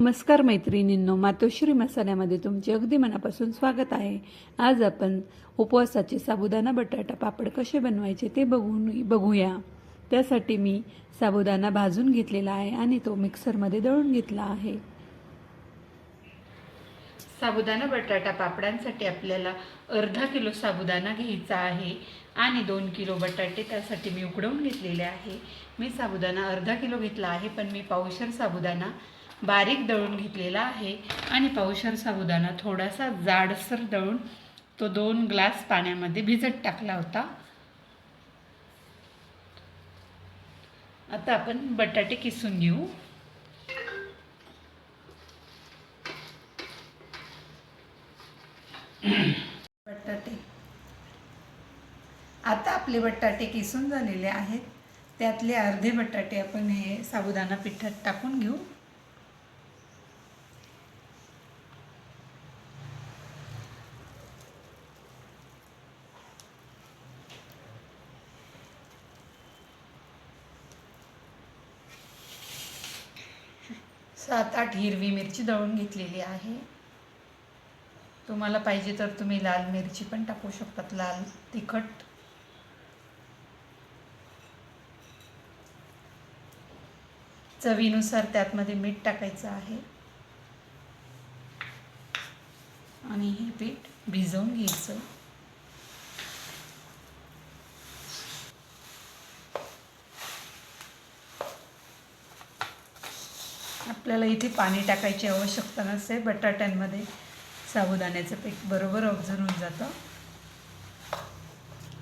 नमस्कार मैत्रिणींनो मातोश्री मसाल्यामध्ये तुमचे अगदी मनापासून स्वागत आहे. आज आपण उपवासाचे साबुदाणा बटाटा पापड कसे बनवायचे ते बघून बघूया. त्यासाठी मी साबुदाणा भाजून घेतलेला आहे आणि तो मिक्सरमध्ये दळून घेतला आहे. साबुदाणा बटाटा पापडांसाठी आपल्याला अर्धा किलो साबुदाणा घ्यायचा आहे आणि दोन किलो बटाटे त्यासाठी मी उकडवून घेतलेले आहे. मी साबुदाणा अर्धा किलो घेतला आहे पण मी पावशर साबुदाणा बारीक दळून घेतलेला आहे. आणि पावशर साबुदाणा थोडासा जाडसर दळून तो दोन ग्लास पाण्यामध्ये भिजत टाकला होता. आता आपण बटाटे किसून घेऊ. बटाटे. आता आपले बटाटे किसून झालेले आहेत. त्यातले अर्धे बटाटे आपण हे साबुदाणा पिठात टाकून घेऊ. सात आठ हिरवी मिरची दळून घेतलेली आहे. तुम्हाला पाहिजे तर तुम्ही लाल मिरची पण टाकू शकतात लाल तिखट. चवीनुसार त्यातमध्ये मीठ टाकायचं आहे. आणि हे पीठ भिजवून घ्यायचं. आपल्याला इथे पाणी टाकायची आवश्यकता नसते बटाट्यांमध्ये साबुदाण्याचं पीठ बरोबर ऑब्झर्व होऊन जातं.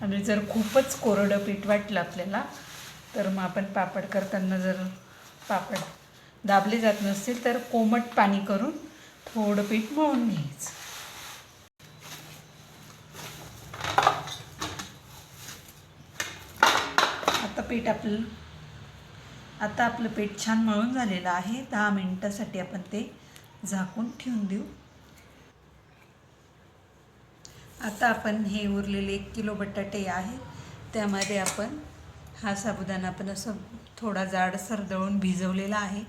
आणि जर खूपच कोरडं पीठ वाटलं आपल्याला तर मग आपण पापड करताना जर पापड दाबले जात नसतील तर कोमट पाणी करून थोडं पीठ मळून घ्यायचं. आता पीठ आपलं आता आपलं पीठ छान मळून झालेलं आहे. दहा मिनटासाठी आपण ते झाकून ठेवून देऊ. आता आपण हे उरलेले एक किलो बटाटे आहे. त्यामध्ये आपण हा साबुदाणा आपण असं थोडा जाडसर दळून भिजवलेला आहे.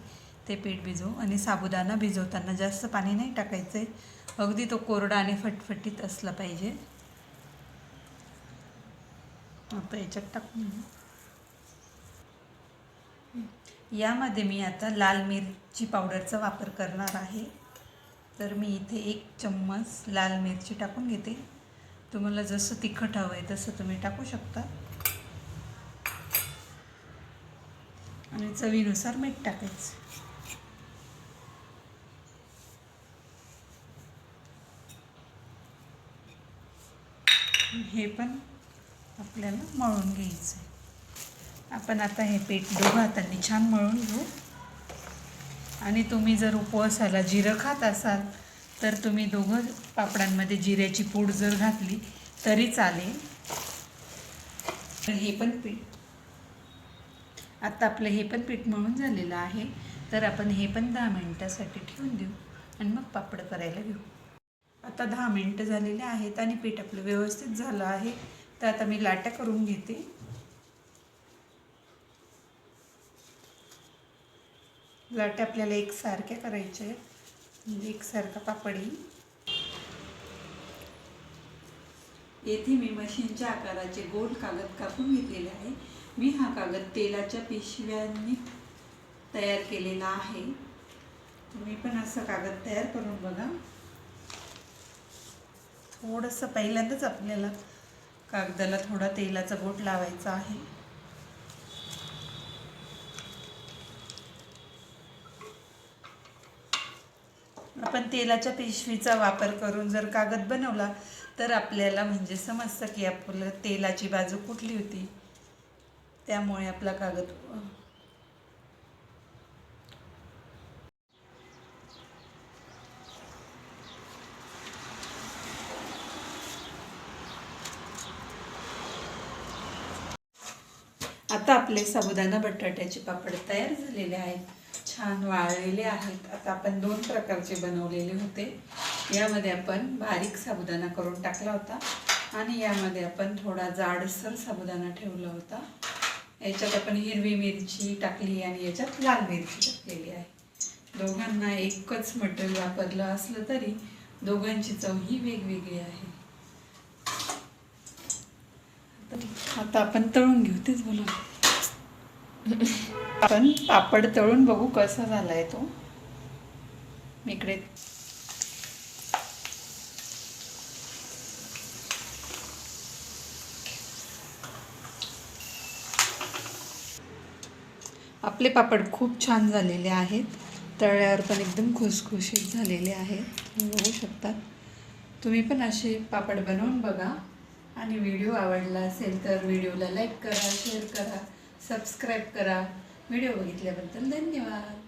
ते पीठ भिजवू आणि साबुदाणा भिजवताना जास्त पाणी नाही टाकायचं आहे अगदी तो कोरडा आणि फटफटीत असला पाहिजे. आता याच्यात टाकून यामध्ये मी आता लाल मिरची पावडरचा वापर करणार आहे. तर मी इथे एक चम्मच लाल मिरची टाकून घेते. तुम्हाला जसं तिखट हवं आहे तसं तुम्ही टाकू शकता. आणि चवीनुसार मीठ टाकायचं. हे पण आपल्याला मळून घ्यायचं आहे आपण आता हे पीठ दोघं हातांनी छान मळून घेऊ. आणि तुम्ही जर उपवासाला जिरं खात असाल तर तुम्ही दोघं पापडांमध्ये जिऱ्याची पूड जर घातली तरी चालेल. तर हे पण पीठ. आत्ता आपलं हे पण पीठ मळून झालेलं आहे. तर आपण हे पण दहा मिनटासाठी ठेवून देऊ आणि मग पापड करायला घेऊ. आता दहा मिनटं झालेले आहेत आणि पीठ आपलं व्यवस्थित झालं आहे. तर आता मी लाटा करून घेते. लाटे आपल्याला एकसारख्या करायच्या आहेत. म्हणजे एकसारखा पापड. येईल येथे मी मशीनच्या आकाराचे गोल कागद कापून घेतलेले आहे. मी हा कागद तेलाच्या पिशव्यांनी तयार केलेला आहे. तुम्ही पण असं कागद तयार करून बघा. थोडंसं पहिल्यांदाच आपल्याला कागदाला थोडा तेलाचा बोट लावायचा आहे. आपण तेलाच्या पिशवीचा वापर करून जर कागद बनवला तर आपल्याला म्हणजे समजतं की आपलं तेलाची बाजू कुठली होती. त्यामुळे आपला कागद आता आपले साबुदाणा बटाट्याचे पापड तयार झालेले आहेत. छान वाळलेले आहेत. आता आपण दोन प्रकारचे बनवलेले होते. यामध्ये आपण बारीक साबुदाणा करून टाकला होता आणि यामध्ये आपण थोडा जाडसर साबुदाणा ठेवला होता. याच्यात आपण हिरवी मिरची टाकली आणि याच्यात लाल मिरची टाकलेली आहे. दोघांना एकच मटेरियल वापरलं असलं तरी दोघांची चव ही वेगवेगळी आहे. आता आपण तळून घेऊ. तेच बोला आपण पापड तळून बघू कसा झालाय तो. मी इकडे आपले पापड खूप छान झालेले आहेत. तळ्यावर पण एकदम खुसखुशीत झालेले आहेत. तुम्ही बघू शकतात. तुम्ही पण असे पापड बनवून बघा. आणि व्हिडिओ आवडला असेल तर व्हिडिओला लाईक करा शेअर करा. सबस्क्राईब करा. व्हिडिओ बघितल्याबद्दल धन्यवाद.